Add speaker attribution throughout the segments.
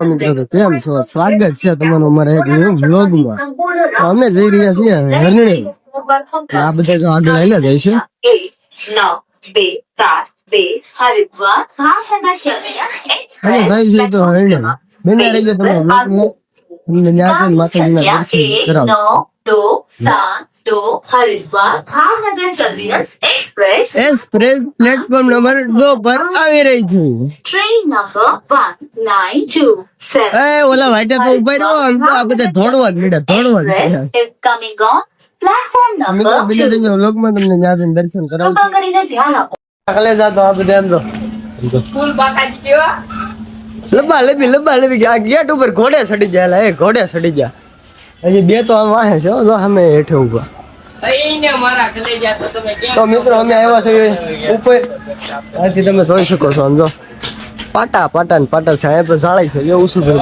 Speaker 1: તો કેમ છો? તમારું અમારા વ્લોગમાં અમે જઈ રહ્યા છીએ હરણી. આ બધા આગળ આવેલા જાય છે. અને ભાઈ છે તો હરણી. બને રહી ગયા તમે તમને દર્શન કરાવો.
Speaker 2: दो सात दो Haridwar Bhavnagar terminus express
Speaker 1: express platform number દો પર આવી રહી છે
Speaker 2: train number one nine two seven
Speaker 1: એ ઓલા વાઈટે તો ઉભા રહ્યો આમ તો આ બધા ધોડવા જ મળ્યા ધોડવા જ મળ્યા
Speaker 2: express is coming on platform
Speaker 1: મિત્રો
Speaker 2: number
Speaker 1: બને
Speaker 2: two
Speaker 1: રહી વ્લોગમાં તમને ત્યાં જઈને દર્શન કરાવું
Speaker 2: કૃપા કરીને ધ્યાન આપો
Speaker 1: આગળ જાતો આ બધા એમ તો લબા લબી લબા લબી આ ગેટ ઉપર ઘોડે સડી ગયા એ ઘોડે સડી ગયા હજી બે તો આમ વાહે છે હો, જો અમે હેઠે
Speaker 3: ઊભા તો
Speaker 1: મિત્રો અમે આવ્યા છે ઉપર. આથી તમે જોઈ શકો છો સમજો પાટા પાટા ને પાટા છે અહીંયા પર છે એવું શું કરી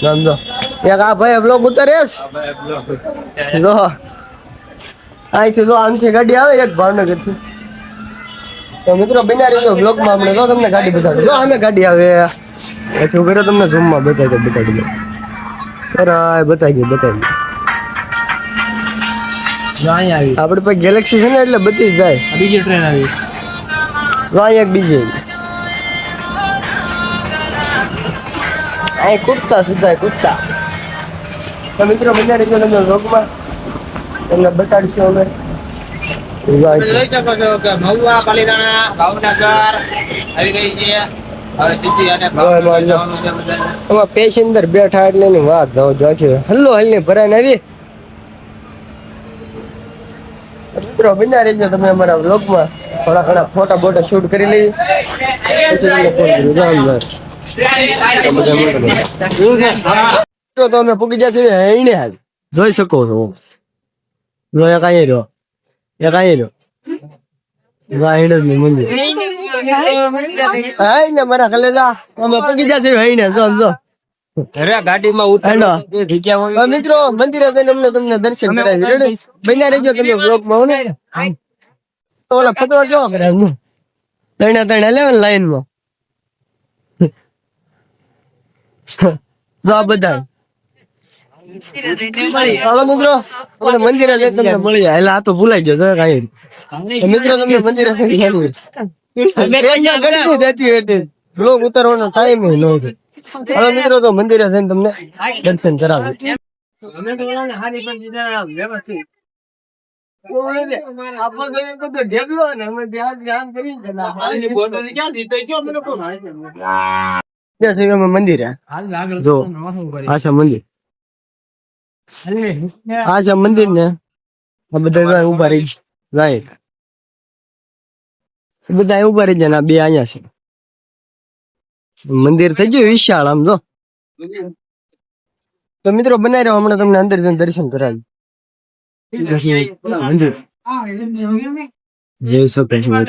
Speaker 1: સમજો એક આ ભાઈ બ્લોક ઉતરેશ જો. અહીંથી જો આમથી ગાડી આવે એક ભાવનગરથી તો મિત્રો બિના રહીજો બ્લોકમાં અમને જો તમને ગાડી બતાવી જો અમે ગાડી આવે. એથી ઉભેરો તમને ઝૂમમાં બતાવી દો બતાવી દો બરાબર બતાવી ગઈ બતાવી આવી. આપણે પાસે ગેલેક્સી છે ને એટલે બધી જ જાય.
Speaker 3: બીજી ટ્રેન આવી.
Speaker 1: તો એક બીજી. અહીં કૂદતા સીધા કૂદતા. તો મિત્રો બન્યા રહીજો તમે રોગમાં તમને બતાડીશું અમે.
Speaker 3: જોઈ શકો છો કે મહુવા પાલીતાણા ભાવનગર. આવી ગઈ છે.
Speaker 1: પેસેન્જર બેઠા એટલે એની વાત જાઓ જો આખી હલ્લે ભરાય ભરાઈને આવી. મિત્રો બન્યા રહીજો તમે અમારા વ્લોગમાં થોડા ઘણા ફોટા બોટા શૂટ કરી લઈએ. મિત્રો તો અમે પૂકી હૈણે હાલ. જોઈ શકો છો. જો એક અહીં રહ્યો. એક અહીં રહ્યો. જો
Speaker 3: હોય
Speaker 1: હવે મિત્રો મંદિરે તમને દર્શન કરાવી બન્યા તમે બ્લોકમાં ઓલા ફતવા કેવા કરે એમ તણે તણે લાઈનમાં બધા આપણે મંદિરે જઈને તમને મળી જાય એટલે આ તો ભૂલાઈ ગયો જો મિત્રો તમને મંદિરે બ્લોગ ઉતારવાનો ટાઈમ ન હતો હવે મિત્રો તો મંદિરે જઈને તમને દર્શન કરાવે મંદિર. જો આ છે મંદિર. ને આ બધા ઊભા રહી જાય. બધા ઊભા રહી જાય બે અહીંયા છે. મંદિર થઈ ગયું વિશાળ આમ જો. તો મિત્રો બનાવી રહ્યો હમણાં તમને અંદર જઈને દર્શન કરાવી. જય સપ્તેશ્વર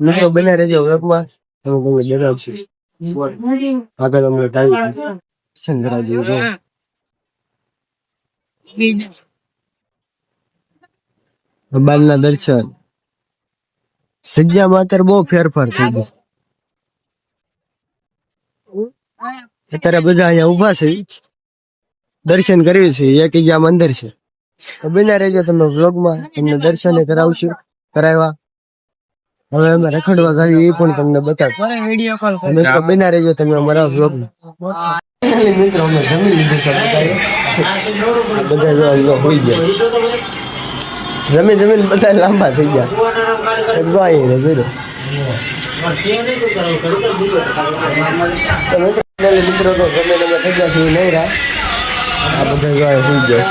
Speaker 1: મિત્રો બના રહેજો વ્લોગમાં તમે તમને જણાવશું આગળ અમને ટાઈમ દેજો ભગવાનના દર્શન સજ્જામાં અત્યારે બહુ ફેરફાર થઈ ગયો અત્યારે બધા અહીંયા ઊભા છે દર્શન કર્યું છે એક ઈજા મંદિર છે તો બના રહેજો તમે વ્લોગમાં તમને દર્શન કરાવશું કરાવ્યા હવે અમે રખડવા જઈએ એ પણ તમને બતાવ.
Speaker 3: વીડિયો કોલ
Speaker 1: તમે બના રહેજો તમે અમારા વ્લોગમાં મિત્રો અમે જમી લીધું છે બધા જો હોઈ ગયા. જમી જમીન બધા લાંબા થઈ ગયા. એક જો અહીં ને જોઈ લો. તો મિત્રો તો જમીન અમે થઈ ગયા છે નહીં રહ્યા. આ બધા જો હોઈ ગયા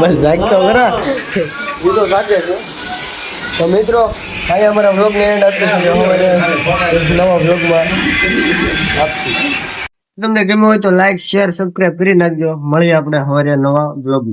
Speaker 1: બસ તો ખરા. એ તો સાચે છે. તો મિત્રો અહીં અમારા બ્લોગ ને એન્ડ એક નવા બ્લોગમાં આપશું. તમને ગમ્યું હોય તો લાઈક શેર સબસ્ક્રાઈબ કરી નાખજો. મળીએ આપણે હવે નવા બ્લોગ